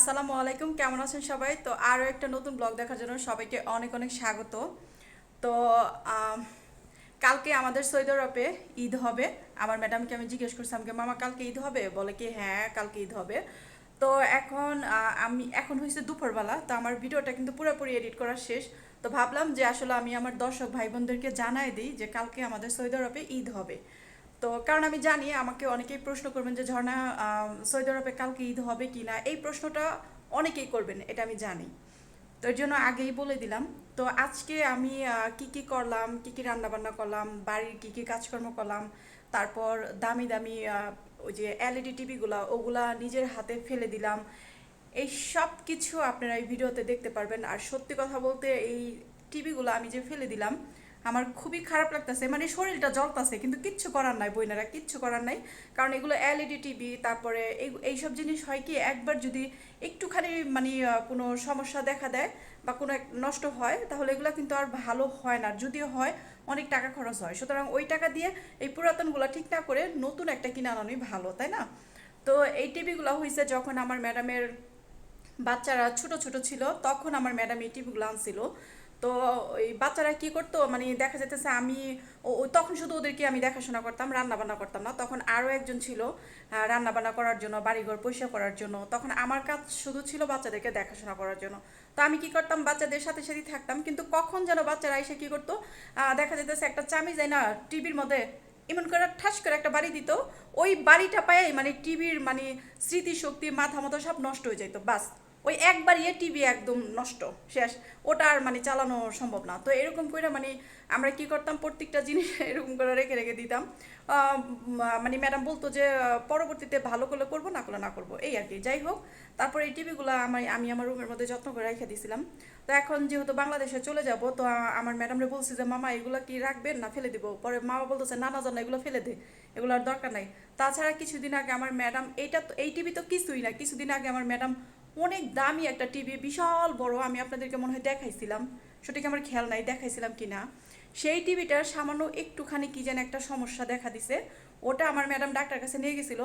আসসালামু আলাইকুম, কেমন আছেন সবাই? তো আরও একটা নতুন ব্লগ দেখার জন্য সবাইকে অনেক অনেক স্বাগত। তো কালকে আমাদের সৌদি আরবে ঈদ হবে। আমার ম্যাডামকে আমি জিজ্ঞেস করছিলাম কি মামা, কালকে ঈদ হবে? বলে কি হ্যাঁ কালকে ঈদ হবে। তো এখন আমি, এখন হয়েছে দুপুরবেলা, তো আমার ভিডিওটা কিন্তু পুরোপুরি এডিট করা শেষ। তো ভাবলাম যে আসলে আমি আমার দর্শক ভাই বোনদেরকে জানাই দিই যে কালকে আমাদের সৌদি আরবে ঈদ হবে। তো কারণ আমি জানি আমাকে অনেকেই প্রশ্ন করবেন যে, ঝর্ণা সৌদি আরবে কালকে ঈদ হবে কি না? এই প্রশ্নটা অনেকেই করবেন, এটা আমি জানি। তো এর জন্য আগেই বলে দিলাম। তো আজকে আমি কি কি করলাম, কি কি রান্না বান্না করলাম, বাড়ির কি কি কাজকর্ম করলাম, তারপর দামি দামি ওই যে এলইডি টিভিগুলো ওগুলা নিজের হাতে ফেলে দিলাম। এই সব কিছু আপনারা এই ভিডিওতে দেখতে পারবেন। আর সত্যি কথা বলতে এই টিভিগুলো আমি যে ফেলে দিলাম আমার খুবই খারাপ লাগতেছে। মানে শরীরটা জ্বলতাছে, কিন্তু কিচ্ছু করার নাই বইনারা, কিচ্ছু করার নাই। কারণ এগুলো এলইডি টিভি তারপরে এই, এইসব জিনিস হয় কি, একবার যদি একটুখানি মানে কোনো সমস্যা দেখা দেয় বা কোনো এক, নষ্ট হয়, তাহলে এগুলো কিন্তু আর ভালো হয় না। যদিও হয়, অনেক টাকা খরচ হয়। সুতরাং ওই টাকা দিয়ে এই পুরাতনগুলো ঠিক না করে নতুন একটা কিনে আনানোই ভালো, তাই না? তো এই টিভিগুলো হয়েছে যখন আমার ম্যাডামের বাচ্চারা ছোট ছোট ছিল, তখন আমার ম্যাডাম এই টিভিগুলো আনছিল। তো ওই বাচ্চারা কি করতো মানে দেখা যেতেছে আমি তখন শুধু ওদেরকে আমি দেখাশোনা করতাম রান্না বান্না করতাম না। তখন আরও একজন ছিল আহ, রান্না বান্না করার জন্য বাড়িঘর পরিষ্কার করার জন্য। তখন আমার কাজ শুধু ছিল বাচ্চাদেরকে দেখাশোনা করার জন্য। তো আমি কি করতাম বাচ্চাদের সাথে সাথে থাকতাম। কিন্তু কখন যেন বাচ্চারা এসে কি করতো দেখা যেতেছে একটা চামি যায় না টিভির মধ্যে এমন করে ঠাস করে একটা বাড়ি দিত। ওই বাড়িটা পায় মানে টিভির মানে স্মৃতিশক্তি মাথা মতো সব নষ্ট হয়ে যেত বাস। ওই একবার ইয়ে টিভি একদম নষ্ট, শেষ। ওটা আর মানে চালানো সম্ভব না। তো এরকম করে মানে আমরা কি করতাম, প্রত্যেকটা জিনিস এরকম করে রেখে রেখে দিতাম। মানে ম্যাডাম বলতো যে পরবর্তীতে ভালো করলে করব, না করলে না করব। এই আর কি, যাই হোক। তারপরে এই টিভিগুলো আমার, আমি আমার রুমের মধ্যে যত্ন করে রেখে দিয়েছিলাম তো এখন যেহেতু বাংলাদেশে চলে যাব, তো আমার ম্যাডামরে বলছি যে, মামা, এগুলো কি রাখবেন না ফেলে দিব? পরে মামা বলতেছে, না না, জানা এগুলো ফেলে দে। এগুলো আর দরকার নাই। তাছাড়া কিছুদিন আগে আমার ম্যাডাম, এইটা তো, এই টিভি তো কিছুই না। কিছুদিন আগে আমার ম্যাডাম অনেক দামি একটা টিভি বিশাল বড়, আমি আপনাদেরকে মনে হয় দেখাইছিলাম। সেটাকে আমার খেয়াল নাই, দেখাইছিলাম কি না সেই টিভিটার সামান্য একটুখানি কি যেন একটা সমস্যা দেখা দিছে। ওটা আমার ম্যাডাম ডাক্তার কাছে নিয়ে গেছিল।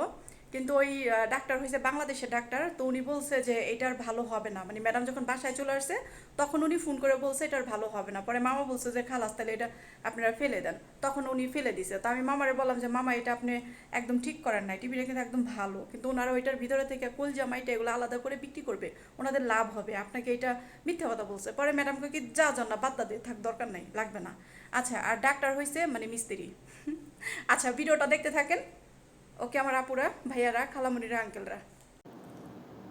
কিন্তু ওই ডাক্তার হয়েছে বাংলাদেশের ডাক্তার, তো উনি বলছে যে এটার ভালো হবে না। মানে ম্যাডাম যখন বাসায় চলে আসছে, তখন উনি ফোন করে বলছে এটার ভালো হবে না। পরে মামা বলছে যে, খালাস, তাহলে এটা আপনারা ফেলে দেন। তখন উনি ফেলে দিছে। তো আমি মামারে বললাম যে, মামা, এটা আপনি একদম ঠিক করেন নাই। টিভিটা কিন্তু একদম ভালো। কিন্তু ওনারা ওইটার ভিতরে থেকে কলজা মাইটা এগুলো আলাদা করে বিক্রি করবে। ওনাদের লাভ হবে। আপনাকে এটা মিথ্যা কথা বলছে। পরে ম্যাডামকে কি, যা যান না, বাদ দে থাক, দরকার নাই, লাগবে না। আচ্ছা আর ডাক্তার হয়েছে মানে মিস্ত্রি। আচ্ছা ভিডিওটা দেখতে থাকেন। ওকে আমার আপুরা, ভাইয়ারা, খালামুনিরা, আঙ্কেলরা।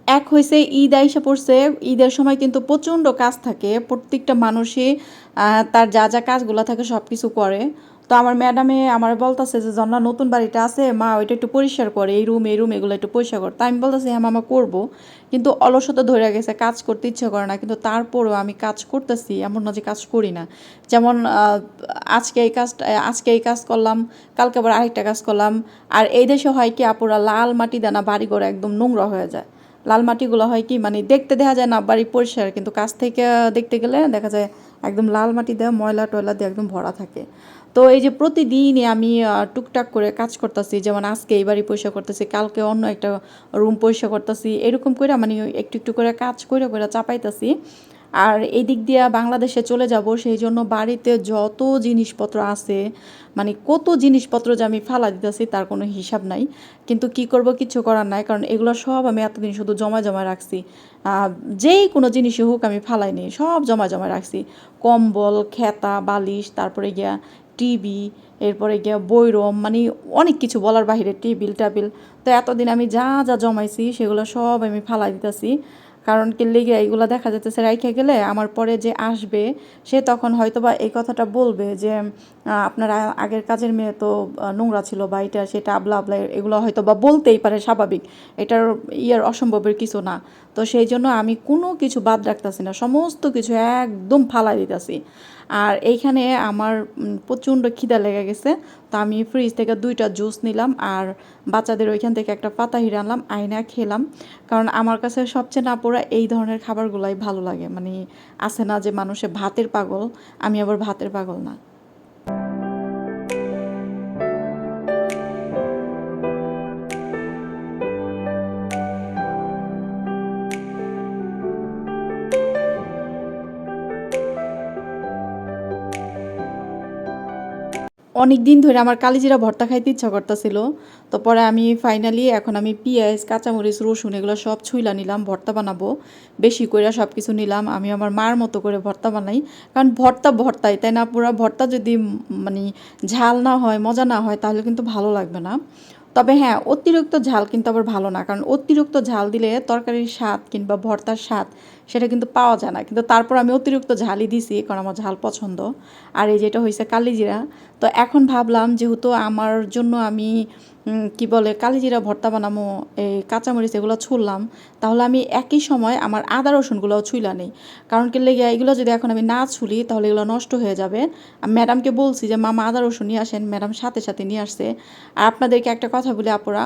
এক হয়েছে ঈদ আইসা পড়ছে। ঈদের সময় কিন্তু প্রচণ্ড কাজ থাকে। প্রত্যেকটা মানুষই তার যা যা কাজগুলো থাকে সব কিছু করে। তো আমার ম্যাডামে আমার বলতেছে যে, জন্না, নতুন বাড়িটা আছে, মা ওইটা একটু পরিষ্কার করে, এই রুম এই রুম, এগুলো একটু পরিষ্কার কর। তাই আমি বলতেছি হ্যাঁ মামা, করব। কিন্তু অলসতা ধরে গেছে, কাজ করতে ইচ্ছে করে না। কিন্তু তারপরেও আমি কাজ করতেছি, এমন না যে কাজ করি না। যেমন আজকে এই কাজটা, আজকে এই কাজ করলাম, কালকে আবার আরেকটা কাজ করলাম। আর এই দেশে হয় কি, আপুরা লাল মাটি দানা বাড়ি করে একদম নোংরা হয়ে যায়। লাল মাটিগুলো হয় কি মানে দেখতে দেখা যায় না, বাড়ি পরিষ্কার, কিন্তু কাছ থেকে দেখতে গেলে দেখা যায় একদম লাল মাটি দেওয়া ময়লা টয়লা দিয়ে একদম ভরা থাকে। তো এই যে প্রতিদিনই আমি টুকটাক করে কাজ করতেছি, যেমন আজকে এই বাড়ি পরিষ্কার করতেছি, কালকে অন্য একটা রুম পরিষ্কার করতেছি, এরকম করে মানে একটু একটু করে কাজ করে করে চাপাইতেছি। আর এই দিক দিয়ে বাংলাদেশে চলে যাব, সেই জন্য বাড়িতে যত জিনিসপত্র আছে মানে কত জিনিসপত্র যে আমি ফালা দিতেছি, তার কোনো হিসাব নাই। কিন্তু কি করব কিছু করার নাই, কারণ এগুলো সব আমি এতদিন শুধু জমা জমা রাখছি। যেই কোনো জিনিসই হোক আমি ফালাইনি সব জমা জমা রাখছি। কম্বল, খেতা, বালিশ, তারপরে গিয়া টিভি, এরপরে গিয়া বৈরম মানে অনেক কিছু বলার বাহিরে টেবিল, টাবিল। তো এতদিন আমি যা যা জমাইছি সেগুলো সব আমি ফালাই দিতেছি। কারণ কি লেগে এইগুলো দেখা যাচ্ছে রাইখে গেলে আমার পরে যে আসবে, সে তখন হয়তো বা এই কথাটা বলবে যে আপনার আগের কাজের মেয়ে তো নোংরা ছিল বা এটা, সেটা আবলা আবলা এগুলো হয়তো বা বলতেই পারে স্বাভাবিক। এটার ইয়ের অসম্ভবের কিছু না। তো সেই জন্য আমি কোনো কিছু বাদ রাখতেছি না, সমস্ত কিছু একদম ফালাই দিতেছি। আর এইখানে আমার প্রচণ্ড খিদা লেগে গেছে। তো আমি ফ্রিজ থেকে দুইটা জুস নিলাম আর বাচ্চাদের ওইখান থেকে একটা পাতা আনলাম আয়না খেলাম। কারণ আমার কাছে সবচেয়ে না পড়া এই ধরনের খাবারগুলাই ভালো লাগে। মানে আছে না যে মানুষে ভাতের পাগল, আমি আবার ভাতের পাগল না। অনেক দিন ধরে আমার কালিজিরা ভর্তা খাইতে ইচ্ছা করতেছিল। তো পরে আমি ফাইনালি এখন আমি পেঁয়াজ, কাঁচামরিচ, রসুন এগুলো সব ছুইলা নিলাম, ভর্তা বানাবো। বেশি করে সব কিছু নিলাম। আমি আমার মার মতো করে ভর্তা বানাই। কারণ ভর্তা ভর্তাই, তাই না? পুরো ভর্তা যদি মানে ঝাল না হয়, মজা না হয়, তাহলে কিন্তু ভালো লাগবে না। তবে হ্যাঁ অতিরিক্ত ঝাল কিন্তু আবার ভালো না। কারণ অতিরিক্ত ঝাল দিলে তরকারির স্বাদ কিংবা ভর্তার স্বাদ সেটা কিন্তু পাওয়া যায় না। কিন্তু তারপর আমি অতিরিক্ত ঝালই দিছি, কারণ আমার ঝাল পছন্দ। আর এই যেটা হয়েছে কালিজিরা। তো এখন ভাবলাম যেহেতু আমার জন্য আমি কি বলে, কালিজিরা ভর্তা বানামো, এই কাঁচামরিচ এগুলো ছুললাম, তাহলে আমি একই সময় আমার আদা রসুনগুলো ছুইলা নেই। কারণ কি লেগে এগুলো যদি এখন আমি না ছুলি, তাহলে এগুলো নষ্ট হয়ে যাবে। ম্যাডামকে বলছি যে, মামা, আদা রসুন নিয়ে আসেন, ম্যাডাম সাথে সাথে নিয়ে আসছে। আর আপনাদেরকে একটা কথা বলি, আপুরা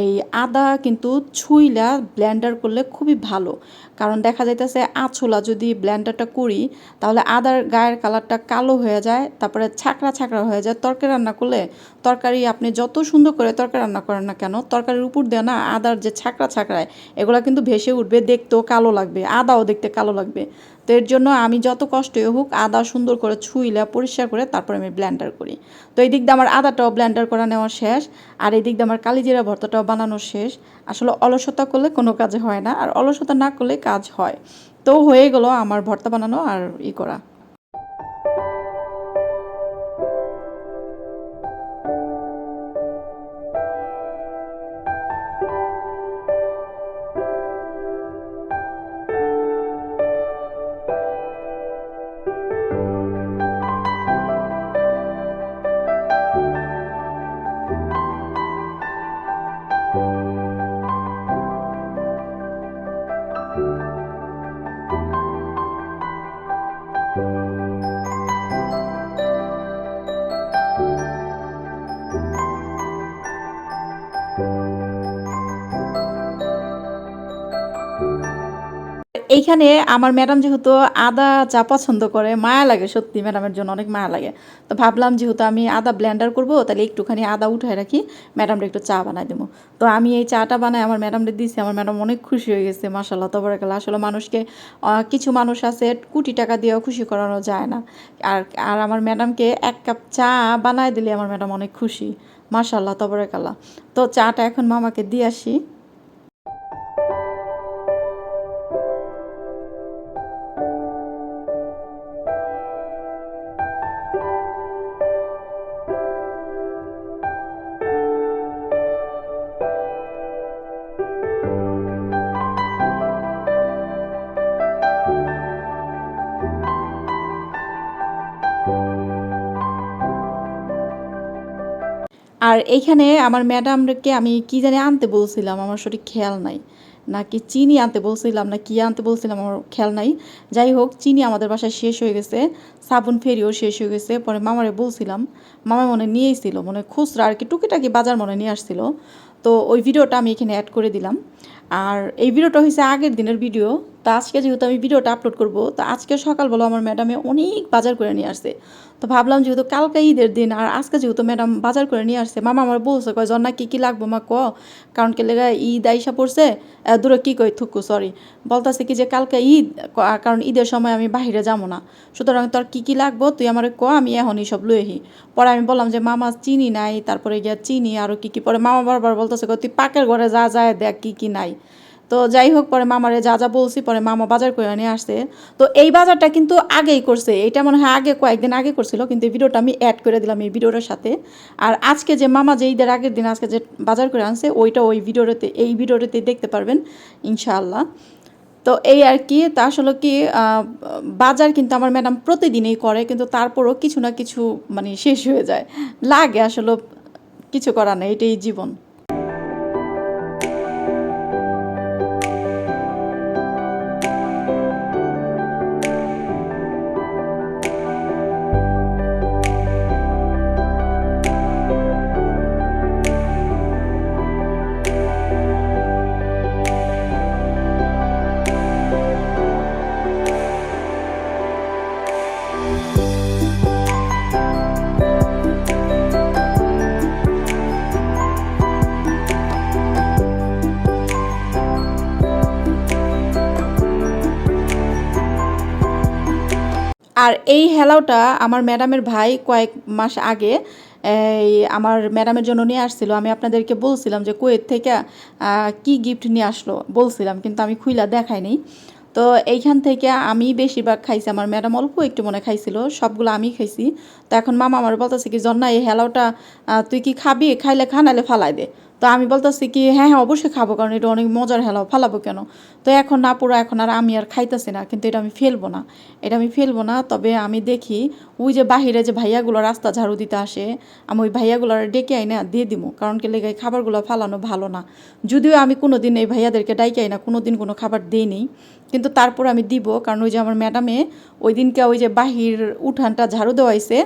এই আদা কিন্তু ছুইলা ব্লেন্ডার করলে খুবই ভালো। কারণ দেখা যাইতেছে আঁচলা যদি ব্লেন্ডারটা করি, তাহলে আদার গায়ের কালারটা কালো হয়ে যায়, তারপরে ছাকড়া ছাকড়া হয়ে যায়। তরকারি রান্না করলে তরকারি আপনি যত সুন্দর করে তরকারি রান্না করেন না কেন, তরকারির উপর দেয় না আদার যে ছাকড়া ছাকড়ায়, এগুলো কিন্তু ভেসে উঠবে, দেখতেও কালো লাগবে, আদাও দেখতে কালো লাগবে। তো এর জন্য আমি যত কষ্টই হোক আদা সুন্দর করে ছুইলা, পরিষ্কার করে তারপরে আমি ব্ল্যান্ডার করি। তো এই দিক দিয়ে আমার আদাটাও ব্ল্যান্ডার করা নেওয়া শেষ, আর এই দিক দিয়ে আমার কালিজিরা ভর্তাটাও বানানো শেষ। আসলে অলসতা করলে কোনো কাজে হয় না, আর অলসতা না করলে কাজ হয়। তো হয়ে গেল আমার ভর্তা বানানো আর ই করা। এইখানে আমার ম্যাডাম যেহেতু আদা চা পছন্দ করে, মায়া লাগে সত্যি ম্যাডামের জন্য অনেক মায়া লাগে। তো ভাবলাম যেহেতু আমি আদা ব্লেন্ডার করব, তাহলে একটুখানি আদা উঠায় রাখি ম্যাডামটা একটু চা বানাই দেবো। তো আমি এই চাটা বানাই আমার ম্যাডামকে দিয়েছি আমার ম্যাডাম অনেক খুশি হয়ে গেছে মাসাল্লাহ তবরাকাল্লাহ। আসলে মানুষকে কিছু মানুষ আছে, কোটি টাকা দিয়েও খুশি করানো যায় না। আর আর আমার ম্যাডামকে এক কাপ চা বানায় দিলে আমার ম্যাডাম অনেক খুশি মাসাল্লাহ তবরাকাল্লাহ। তো চাটা এখন মামাকে দিয়ে আসি। আর এইখানে আমার ম্যাডামকে আমি কি জানি আনতে বলছিলাম, আমার সঠিক খেয়াল নাই। নাকি চিনি আনতে বলছিলাম না কি আনতে বলছিলাম, আমার খেয়াল নাই। যাই হোক, চিনি আমাদের বাসায় শেষ হয়ে গেছে, সাবুন ফেরিও শেষ হয়ে গেছে। পরে মামারে বলছিলাম, মামা মনে নিয়েছিল, মনে খুচরা আর কি, টুকিটাকি বাজার মনে নিয়ে আসছিল। তো ওই ভিডিওটা আমি এখানে অ্যাড করে দিলাম। আর এই ভিডিওটা হয়েছে আগের দিনের ভিডিও, তো আজকে যেহেতু আমি ভিডিওটা আপলোড করব, তো আজকে সকালবেলা আমার ম্যাডামে অনেক বাজার করে নিয়ে আসছে। তো ভাবলাম যেহেতু কালকে ঈদের দিন, আর আজকে যেহেতু ম্যাডাম বাজার করে নিয়ে আসছে, মামা আমার বলছে, কয় জন্না কী কী লাগবো মা, ক? কারণ কে লেগে ঈদ আইসা পড়ছে দূরে কী কই থুকু সরি বলতেছে কি যে কালকে ঈদ কারণ ঈদের সময় আমি বাহিরে যাব না। সুতরাং তোর কী কী লাগবো, তুই আমার ক, আমি এখনই সব লই আহি। পরে আমি বললাম যে, মামা চিনি নাই, তারপরে গিয়া চিনি আরও কী কী পরে। মামা বারবার বলতেছে তুই পাকের ঘরে যা, যায় দেখ কী কী নাই। তো যাই হোক, পরে মামারে যা যা বলছি, পরে মামা বাজার করে নিয়ে আসছে। তো এই বাজারটা কিন্তু আগেই করছে। এটা মনে হয় আগে কয়েকদিন আগে করছিল, কিন্তু এই ভিডিওটা আমি অ্যাড করে দিলাম এই ভিডিওটার সাথে। আর আজকে যে মামা যে ঈদের আগের দিন আজকে যে বাজার করে আনছে, ওইটা ওই ভিডিওটাতে, এই ভিডিওটাতে দেখতে পারবেন, ইনশাআল্লাহ। তো এই আর কি, তা আসলে কি বাজার কিন্তু আমার ম্যাডাম প্রতিদিনই করে, কিন্তু তারপরও কিছু না কিছু মানে শেষ হয়ে যায়। লাগে আসলে, কিছু করার নেই, এটাই জীবন। আর এই হেলাওটা আমার ম্যাডামের ভাই কয়েক মাস আগে, এই আমার ম্যাডামের জন্য নিয়ে আসছিল। আমি আপনাদেরকে বলছিলাম যে কুয়েত থেকে কি গিফট নিয়ে আসলো বলছিলাম, কিন্তু আমি খুইলা দেখাইনি তো এইখান থেকে আমি বেশিরভাগ খাইছি, আমার ম্যাডাম অল্প একটু মনে খাইছিল, সবগুলো আমি খাইছি। তো এখন মামা আমার বলতেছে কি, জন্না, এই হেলাওটা তুই কি খাবি? খাইলে খা নাহলে ফালাই দে। তো আমি বলতেছি কি হ্যাঁ হ্যাঁ অবশ্যই খাব, কারণ এটা অনেক মজার হেলাও, ফালাবো কেন? তো এখন না, পুরো এখন আর আমি আর খাইতেছি না, কিন্তু এটা আমি ফেলব না। এটা আমি ফেলব না, তবে আমি দেখি ওই যে বাহিরে যে ভাইয়াগুলো রাস্তা ঝাড়ু দিতে আসে, আমি ওই ভাইয়াগুলোর ডেকে আই না দিয়ে দিব কারণ কি লেগে খাবারগুলো ফালানো ভালো না। যদিও আমি কোনো দিন এই ভাইয়াদেরকে ডাইকে আই না কোনো দিন কোনো খাবার দিইনি, কিন্তু তারপর আমি দিব, কারণ ওই যে আমার ম্যাডামে ওই দিনকে ওই যে বাহির উঠানটা ঝাড়ু দেওয়াইছে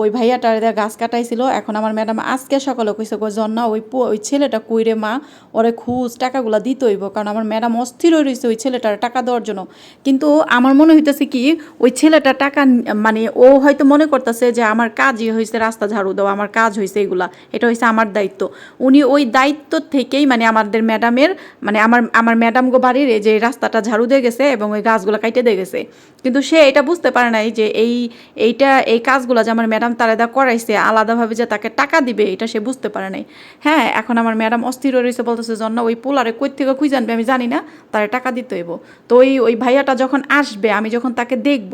ওই ভাইয়াটার গাছ কাটাইছিল। এখন আমার ম্যাডাম আজকে সকালে কইছে, গো জন্না, ওই ওই ছেলেটা কইরে মা, ওরে খুঁজ, টাকাগুলো দিতে হইব। কারণ আমার ম্যাডাম অস্থির হয়ে রয়েছে ওই ছেলেটার টাকা দেওয়ার জন্য। কিন্তু আমার মনে হইতেছে কি, ওই ছেলেটা টাকা মানে ও হয়তো মনে করতেছে যে আমার কাজই হয়েছে রাস্তা ঝাড়ু দেওয়া, আমার কাজ হয়েছে এগুলা, এটা হয়েছে আমার দায়িত্ব। উনি ওই দায়িত্ব থেকেই মানে আমাদের ম্যাডামের মানে আমার আমার ম্যাডাম গো বাড়ির যে রাস্তাটা ঝাড়ু দিয়ে গেছে এবং ওই গাছগুলো কাইটে দিয়ে গেছে। কিন্তু সে এটা বুঝতে পারে নাই যে এই, এইটা, এই কাজগুলো যে আমার ম্যাডাম তারেদা করাইছে, আলাদাভাবে যে তাকে টাকা দিবে, এটা সে বুঝতে পারে নাই। হ্যাঁ এখন আমার ম্যাডাম অস্থির রয়েছে, বলতেছে জন্য ওই পোলারে কই থেকে খুঁজে জানবে? আমি জানি না, তারে টাকা দিতে হইব। তো ওই ওই ভাইয়াটা যখন আসবে, আমি যখন তাকে দেখব,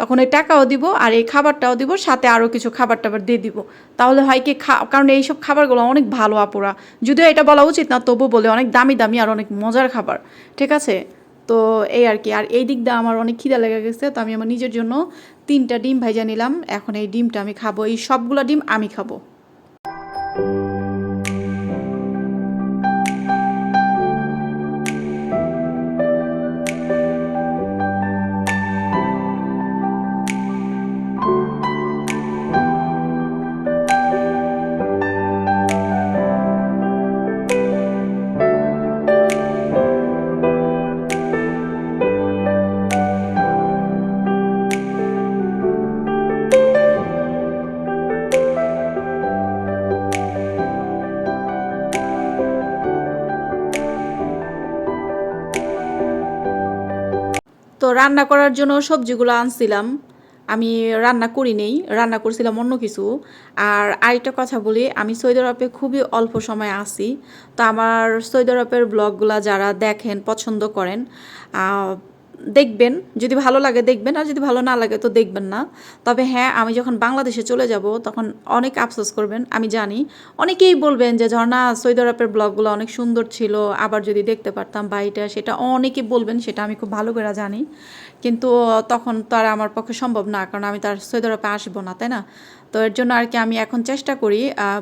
তখন ওই টাকাও দিব আর এই খাবারটাও দিব, সাথে আরও কিছু খাবার টাবার দিয়ে দিব। তাহলে হয় কি, খা, কারণ এইসব খাবারগুলো অনেক ভালো আপুরা। যদিও এটা বলা উচিত না তবু বলে অনেক দামি দামি আর অনেক মজার খাবার, ঠিক আছে? তো এই আর কি, আর এই দিক দিয়ে আমার অনেক খিদা লেগে গেছে, তো আমি আমার নিজের জন্য তিনটা ডিম ভেজে নিলাম এখন এই ডিমটা আমি খাব এই সবগুলো ডিম আমি খাব। রান্না করার জন্য সবজিগুলো আনছিলাম। আমি রান্না করি নেই, রান্না করছিলাম অন্য কিছু। আর আরেকটা কথা বলি, আমি সৌদি আরবে খুবই অল্প সময় আসি। তো আমার সৌদি আরবের ব্লগগুলো যারা দেখেন, পছন্দ করেন দেখবেন, যদি ভালো লাগে দেখবেন, আর যদি ভালো না লাগে তো দেখবেন না। তবে হ্যাঁ আমি যখন বাংলাদেশে চলে যাব, তখন অনেক আফসোস করবেন, আমি জানি। অনেকেই বলবেন যে, ঝর্ণা সৌদি আরবের ব্লগগুলো অনেক সুন্দর ছিল, আবার যদি দেখতে পারতাম বাড়িটা সেটা। অনেকে বলবেন, সেটা আমি খুব ভালো করে জানি। কিন্তু তখন তো আর আমার পক্ষে সম্ভব না, কারণ আমি তার সৌদি আরবে আসব না, তাই না? তো এর জন্য আর কি আমি এখন চেষ্টা করি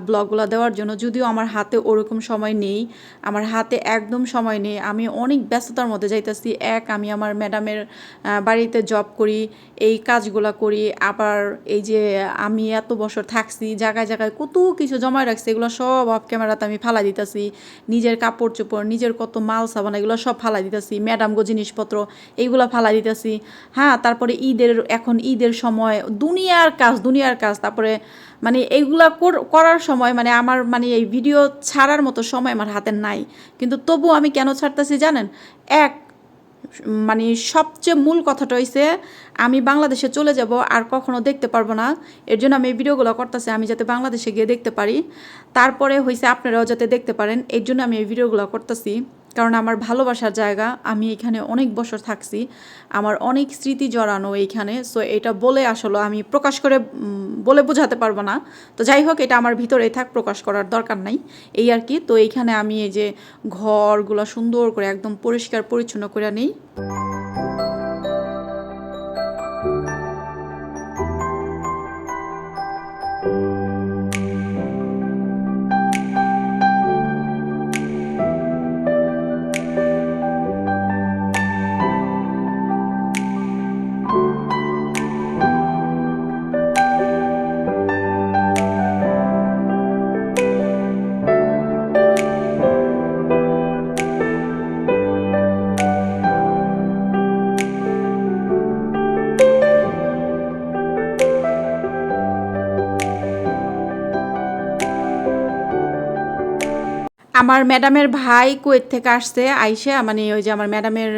ব্লগগুলো দেওয়ার জন্য। যদিও আমার হাতে ওরকম সময় নেই, আমার হাতে একদম সময় নেই। আমি অনেক ব্যস্ততার মধ্যে যাইতেছি। এক, আমি আমার ম্যাডামের বাড়িতে জব করি, এই কাজগুলো করি। আবার এই যে আমি এত বছর থাকছি, জায়গায় জায়গায় কত কিছু জমায় রাখছি, এগুলো সব অফ ক্যামেরাতে আমি ফালাই দিতেছি। নিজের কাপড় চোপড় নিজের কত মাল সাবান, এগুলো সব ফালাই দিতেছি। ম্যাডামগো জিনিসপত্র এইগুলো ফালাই দিতেছি। হ্যাঁ তারপরে ঈদের, এখন ঈদের সময়, দুনিয়ার কাজ দুনিয়ার কাজ, তারপরে মানে এইগুলা কর- করার সময় মানে আমার মানে এই ভিডিও ছাড়ার মতো সময় আমার হাতে নাই। কিন্তু তবু আমি কেন ছাড়তেছি জানেন? এক মানে সবচেয়ে মূল কথাটা হইছে, আমি বাংলাদেশে চলে যাব আর কখনো দেখতে পারব না। এর জন্য আমি এই ভিডিওগুলো করতেছি, আমি যাতে বাংলাদেশে গিয়ে দেখতে পারি। তারপরে হয়েছে আপনারাও যাতে দেখতে পারেন, এর জন্য আমি এই ভিডিওগুলো করতেছি। কারণ আমার ভালোবাসার জায়গা, আমি এখানে অনেক বছর থাকছি, আমার অনেক স্মৃতি জড়ানো এইখানে সো এটা বলে আসলে আমি প্রকাশ করে বলে বোঝাতে পারব না। তো যাই হোক, এটা আমার ভিতরে থাক, প্রকাশ করার দরকার নাই, এই আর কি। তো এইখানে আমি এই যে ঘরগুলো সুন্দর করে একদম পরিষ্কার পরিচ্ছন্ন করে নিই। আমার ম্যাডামের ভাই কুয়েত থেকে আসছে, আইসে মানে ওই যে আমার ম্যাডামের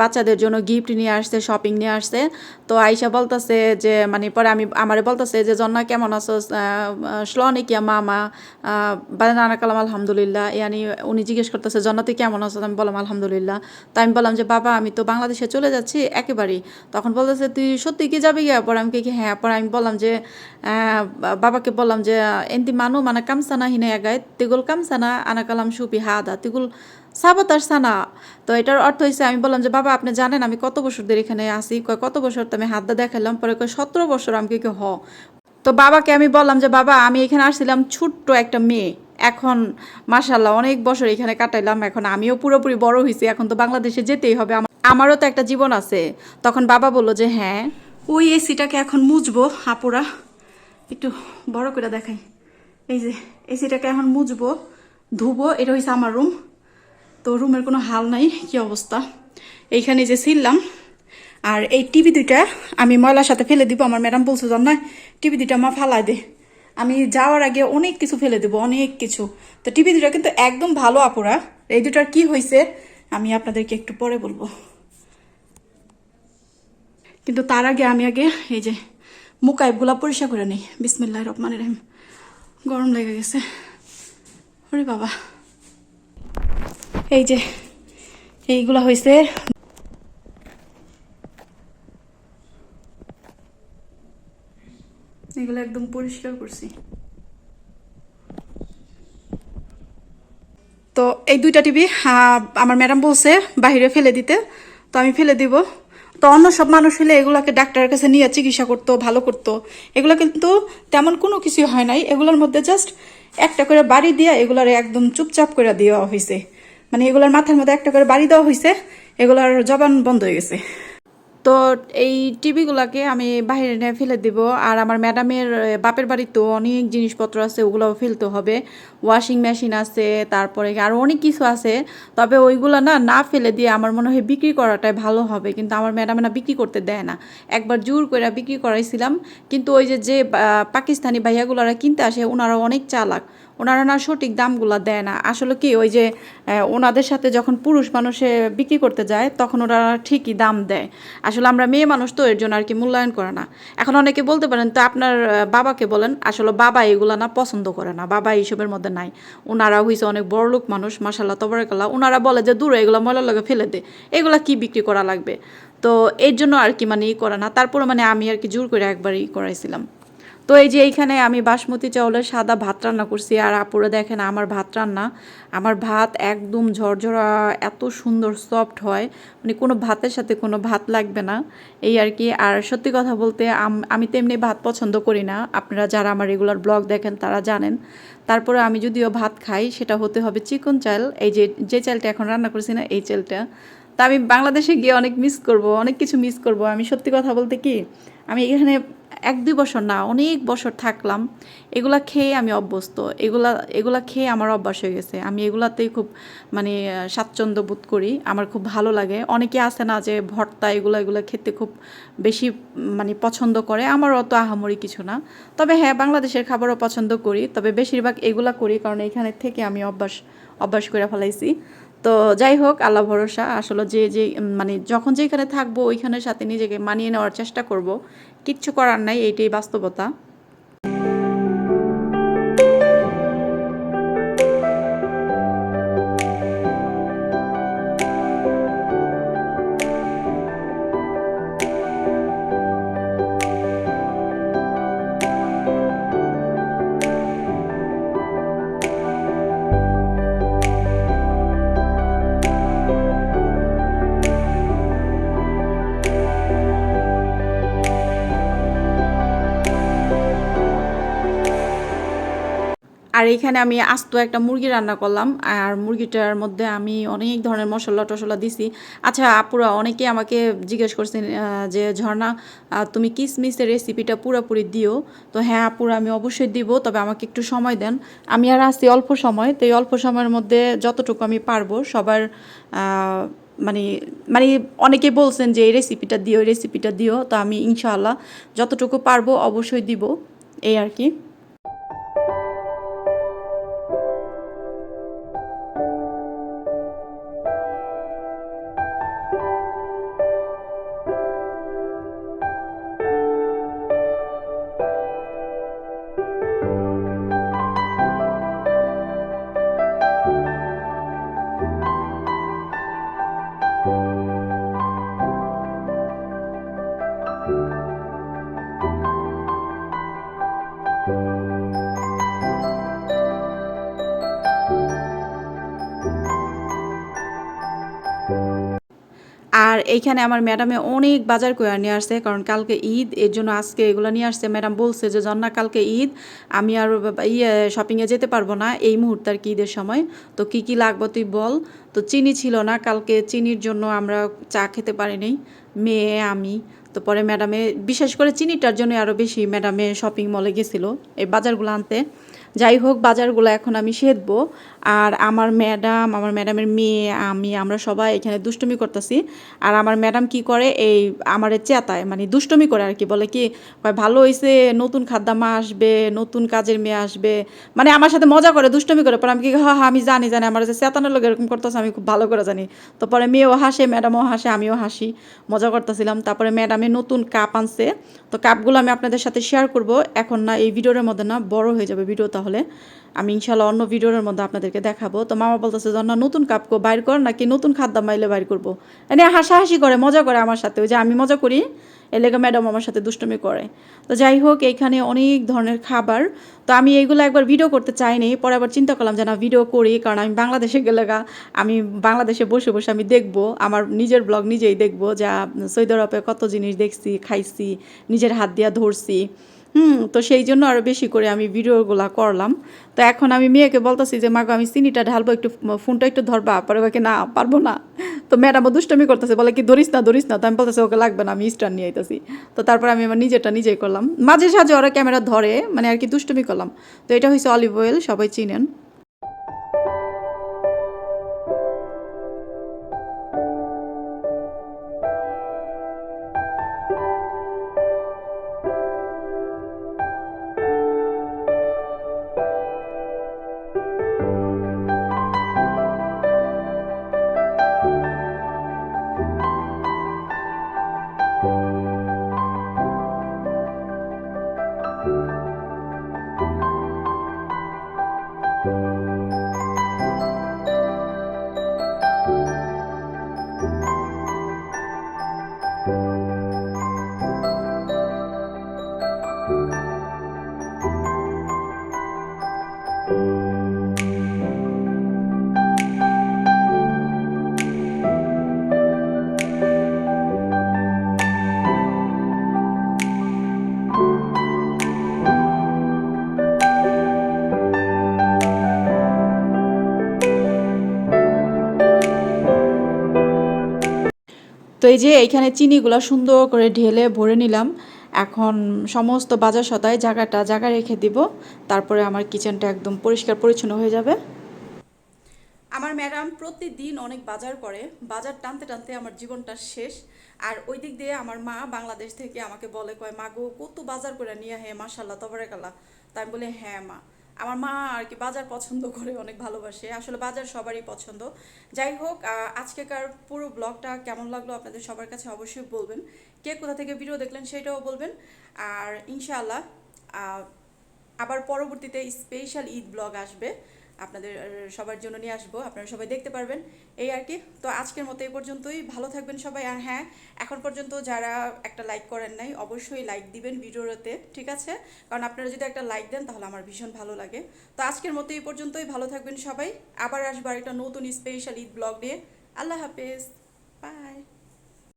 বাচ্চাদের জন্য গিফট নিয়ে আসছে শপিং নিয়ে আসছে। তো আইসা বলতেছে যে মানে পরে আমি, আমারে বলতেছে যে, জন্না, কেমন আছো শ্লনি কিয়া মামা? বানানা কালাম আলহামদুলিল্লাহ। ইয়ানি উনি জিজ্ঞেস করতেছে, জন্না, তুই কেমন আছো আমি বললাম, আলহামদুলিল্লাহ। তো আমি বললাম যে, বাবা, আমি তো বাংলাদেশে চলে যাচ্ছি, একেবারেই। তখন বলতেছে, তুই সত্যি কি যাবি গিয়া? পরে আমি কি হ্যাঁ। পরে আমি বললাম যে বাবাকে বললাম যে, এন্তি মানু মানে কামসানা হিনে এগায় তিগুল কামসানা, আনা কালাম সুপি হাদা তিগুল সাবাতার সানা। তো এটার অর্থ হয়েছে আমি বললাম যে, বাবা, আপনি জানেন আমি কত বছর ধরে এখানে আসি কয় কত বছর তো আমি হাতটা দেখালাম পরে কয় সতেরো বছর আমি কি হ। তো বাবাকে আমি বললাম যে, বাবা, আমি এখানে আসছিলাম ছোট্ট একটা মেয়ে। এখন মাসাল্লাহ অনেক বছর এখানে কাটাইলাম, এখন আমিও পুরোপুরি বড় হয়েছি এখন তো বাংলাদেশে যেতেই হবে। আমারও তো একটা জীবন আছে। তখন বাবা বলল যে হ্যাঁ। ওই এসিটাকে এখন মুছবো, আপুরা। একটু বড় করে দেখাই। এই যে, এসিটাকে এখন মুছবো। ধুবো, এটা হয়েছে আমার রুম। তো রুমের কোনো হাল নাই, কি অবস্থা? এইখানে যে ছিললাম আর এই টিভি দুইটা আমি ময়লার সাথে ফেলে দিব। আমার ম্যাডাম বলছে, জান না, টিভি দুইটা মা ফালাই দে। আমি যাওয়ার আগে অনেক কিছু ফেলে দেবো, অনেক কিছু। তো টিভি দুটা কিন্তু একদম ভালো আপুরা। এই দুটার কি হয়েছে আমি আপনাদেরকে একটু পরে বলব। কিন্তু তার আগে, আমি আগে এই যে মুকাইবগুলা পরিষ্কার করে নিই। বিসমিল্লাহ রহমানের রহিম। গরম লেগে গেছে। ওরে বাবা। এই যে, এইগুলা হয়েছে এগুলো একদম পরিষ্কার করছি। তো এই দুইটা টিভি আমার ম্যাডাম বলছে বাহিরে ফেলে দিতে, তো আমি ফেলে দিব। তো অন্য সব মানুষ হলে এগুলাকে ডাক্তারের কাছে নিয়ে চিকিৎসা করতো, ভালো করতো। এগুলো কিন্তু তেমন কোনো কিছু হয় নাই। এগুলোর মধ্যে জাস্ট একটা করে বাড়ি দিয়া এগুলার একদম চুপচাপ করে দেওয়া হয়েছে মানে এগুলার মাথার মধ্যে একটা করে বাড়ি দেওয়া হয়েছে এগুলার জবান বন্ধ হয়ে গেছে। তো এই টিভিগুলোকে আমি বাইরে নিয়ে ফেলে দিব। আর আমার ম্যাডামের বাপের বাড়িতেও অনেক জিনিসপত্র আছে, ওগুলোও ফেলতে হবে। ওয়াশিং মেশিন আছে, তারপরে আরও অনেক কিছু আছে। তবে ওইগুলো না না ফেলে দিয়ে আমার মনে হয় বিক্রি করাটাই ভালো হবে। কিন্তু আমার ম্যাডামে না বিক্রি করতে দেয় না। একবার জোর করে বিক্রি করাইছিলাম। কিন্তু ওই যে যে পাকিস্তানি ভাইয়াগুলারা কিনতে আসে ওনারা অনেক চালাক। ওনারা না সঠিক দামগুলো দেয় না। আসলে কি ওই যে ওনাদের সাথে যখন পুরুষ মানুষে বিক্রি করতে যায়, তখন ওরা ঠিকই দাম দেয়। আসলে আমরা মেয়ে মানুষ তো এর জন্য আর কি মূল্যায়ন করে না। এখন অনেকে বলতে পারেন, তো আপনার বাবাকে বলেন, আসলে বাবা এগুলা না পছন্দ করে না, বাবা এইসবের মধ্যে নাই। ওনারা হয়েছে অনেক বড় লোক মানুষ মাসাল্লাহ তবরাকাল্লাহ। ওনারা বলে যে, দূরে এগুলো ময়লা লাগে ফেলে দে, এগুলা কি বিক্রি করা লাগবে? তো এর জন্য আর কি মানে ই করে না। তারপরে মানে আমি আর কি জোর করে একবার ই করাইছিলাম। তো এই যে এইখানে আমি বাসমতি চাউলের সাদা ভাত রান্না করছি, আর আপুরা দেখেন আমার ভাত রান্না। আমার ভাত একদম ঝরঝরা, এত সুন্দর সফট হয়। মানে কোনো ভাতের সাথে কোনো ভাত লাগবে না। এই আর কি, আর সত্যি কথা বলতে আম- আমি তেমনি ভাত পছন্দ করি না। আপনারা যারা আমার রেগুলার ব্লগ দেখেন, তারা জানেন। তারপরে আমি যদিও ভাত খাই, সেটা হতে হবে চিকন চাল। এই যে যে চালটা এখন রান্না করছি না, এই চালটা। তা আমি বাংলাদেশে গিয়ে অনেক মিস করব, অনেক কিছু মিস করব। আমি সত্যি কথা বলতে কি, আমি এখানে এক দুই বছর না, অনেক বছর থাকলাম। এগুলা খেয়ে আমি অভ্যস্ত। এগুলা এগুলা খেয়ে আমার অভ্যাস হয়ে গেছে। আমি এগুলাতেই খুব মানে স্বাচ্ছন্দ্য বোধ করি। আমার খুব ভালো লাগে। অনেকে আছে না যে ভর্তা এগুলো এগুলো খেতে খুব বেশি মানে পছন্দ করে। আমার অত আহামরি কিছু না। তবে হ্যাঁ বাংলাদেশের খাবারও পছন্দ করি। তবে বেশিরভাগ এগুলা করি কারণ এখানে থেকে আমি অভ্যাস অভ্যাস করে ফেলাইছি। তো যাই হোক, আল্লাহ ভরসা। আসলে যে যে মানে যখন যেখানে থাকব, ওইখানের সাথে নিজেকে মানিয়ে নেওয়ার চেষ্টা করব। কিচ্ছু করার নাই এইটাই বাস্তবতা। আর এখানে আমি আস্ত একটা মুরগি রান্না করলাম, আর মুরগিটার মধ্যে আমি অনেক ধরনের মশলা টশলা দিছি। আচ্ছা আপুরা, অনেকে আমাকে জিজ্ঞেস করছেন যে, ঝর্ণা তুমি কিসমিসের রেসিপিটা পুরোপুরি দিও? তো হ্যাঁ আপুরা, আমি অবশ্যই দিব, তবে আমাকে একটু সময় দেন। আমি আর আসি অল্প সময়, তো এই অল্প সময়ের মধ্যে যতটুকু আমি পারব, সবার মানে মানে অনেকে বলছেন যে, এই রেসিপিটা দিও, এই রেসিপিটা দিও। তো আমি ইনশাআল্লাহ যতটুকু পারব অবশ্যই দিব, এই আর কি। এইখানে আমার ম্যাডামে অনেক বাজার করে নিয়ে আসছে, কারণ কালকে ঈদ, এর জন্য আজকে এগুলো নিয়ে আসছে। ম্যাডাম বলছে যে, জন্না, কালকে ঈদ, আমি আর ইয়ে শপিংয়ে যেতে পারব না এই মুহূর্তে আর কি ঈদের সময়। তো কি কি লাগবে তুই বল? তো চিনি ছিল না, কালকে চিনির জন্য আমরা চা খেতে পারিনি, মেয়ে, আমি। তো পরে ম্যাডামে, বিশেষ করে চিনিটার জন্য আরও বেশি ম্যাডামে শপিং মলে গেছিল, এই বাজারগুলো আনতে। যাই হোক বাজারগুলো এখন আমি সেধবো আর আমার ম্যাডাম, আমার ম্যাডামের মেয়ে, আমি, আমরা সবাই এখানে দুষ্টুমি করতেছি। আর আমার ম্যাডাম কি করে, এই আমার চেতায় মানে দুষ্টুমি করে আর কি বলে কি ভালো হয়েছে নতুন খাদ্দামা আসবে, নতুন কাজের মেয়ে আসবে। মানে আমার সাথে মজা করে, দুষ্টুমি করে, পরে আমি কি হ্যাঁ আমি জানি জানি, আমার যে চেতানোর লোক এরকম করতেছে, আমি খুব ভালো করে জানি। তো পরে মেয়েও হাসে, ম্যাডামও হাসে, আমিও হাসি, মজা করতেছিলাম। তারপরে ম্যাডামে নতুন কাপ আনছে। তো কাপগুলো আমি আপনাদের সাথে শেয়ার করব। এখন না, এই ভিডিওর মধ্যে না, বড় হয়ে যাবে ভিডিও তাহলে আমি ইনশাল্লাহ অন্য ভিডিওর মধ্যে আপনাদেরকে দেখাবো। তো মামা বলতেছে না নতুন কাপ কো বাইর কর, নাকি নতুন খাদ্য মাইলে বাইর করব? এনে হাসাহাসি করে, মজা করে আমার সাথে। ওই যে আমি মজা করি এলাকা ম্যাডাম আমার সাথে দুষ্টমি করে। তো যাই হোক, এইখানে অনেক ধরনের খাবার। তো আমি এইগুলো একবার ভিডিও করতে চাইনি, পরে আবার চিন্তা করলাম যে না, ভিডিও করি, কারণ আমি বাংলাদেশে গেলে গা, আমি বাংলাদেশে বসে বসে আমি দেখব, আমার নিজের ব্লগ নিজেই দেখব যা সৌদি আরবে কত জিনিস দেখছি, খাইছি, নিজের হাত দিয়া ধরছি। হুম, তো সেই জন্য আরও বেশি করে আমি ভিডিওগুলো করলাম। তো এখন আমি মেয়েকে বলতেছি যে, মাগো, আমি চিনিটা ঢালবো একটু, ফোনটা একটু ধরবা। পরে ওকে, না, পারব না। তো ম্যাডামও দুষ্টমি করতেছে, বলে কি, ধরিস না ধরিস না। তো আমি বলতেছি, ওকে, লাগবে না, আমি স্টার নিয়ে আইতেছি। তো তারপর আমি আমার নিজেরটা নিজেই করলাম। মাঝে সাঝে ওরা ক্যামেরা ধরে মানে আর কি দুষ্টমি করলাম। তো এটা হয়েছে অলিভ অয়েল সবাই চিনেন। তো এই যে এইখানে চিনিগুলো সুন্দর করে ঢেলে ভরে নিলাম। এখন সমস্ত বাজার সদায় জায়গাটা জায়গা রেখে দিব। তারপরে আমার কিচেনটা একদম পরিষ্কার পরিচ্ছন্ন হয়ে যাবে। আমার ম্যাডাম প্রতিদিন অনেক বাজার করে। বাজার টানতে টানতে আমার জীবনটা শেষ। আর ওই দিক দিয়ে আমার মা বাংলাদেশ থেকে আমাকে বলে, কয়, মা গো, কত বাজার করে নিয়ে হে মাসাল্লাহ তবরে কালা তাই বলি হ্যাঁ মা। আমার মা আর কি বাজার পছন্দ করে অনেক ভালোবাসে, আসলে বাজার সবারই পছন্দ। যাই হোক আজকেকার পুরো ব্লগটা কেমন লাগল আপনাদের সবার কাছে অবশ্যই বলবেন। কে কোথা থেকে ভিডিও দেখলেন সেটাও বলবেন। আর ইনশাআল্লাহ আবার পরবর্তীতে স্পেশাল ঈদ ব্লগ আসবে। আপনাদের সবার জন্য নিয়ে আসব। আপনারা সবাই দেখতে পারবেন এই আর কি। তো আজকের মতো এই পর্যন্তই। ভালো থাকবেন সবাই। আর হ্যাঁ এখন পর্যন্ত যারা একটা লাইক করেন নাই, অবশ্যই লাইক দিবেন ভিডিওতে, ঠিক আছে? কারণ আপনারা যদি একটা লাইক দেন, তাহলে আমার ভীষণ ভালো লাগে। তো আজকের মতো এই পর্যন্তই। ভালো থাকবেন সবাই। আবার আসব একটা নতুন স্পেশাল ঈদ ব্লগ নিয়ে। আল্লাহ হাফেজ। বাই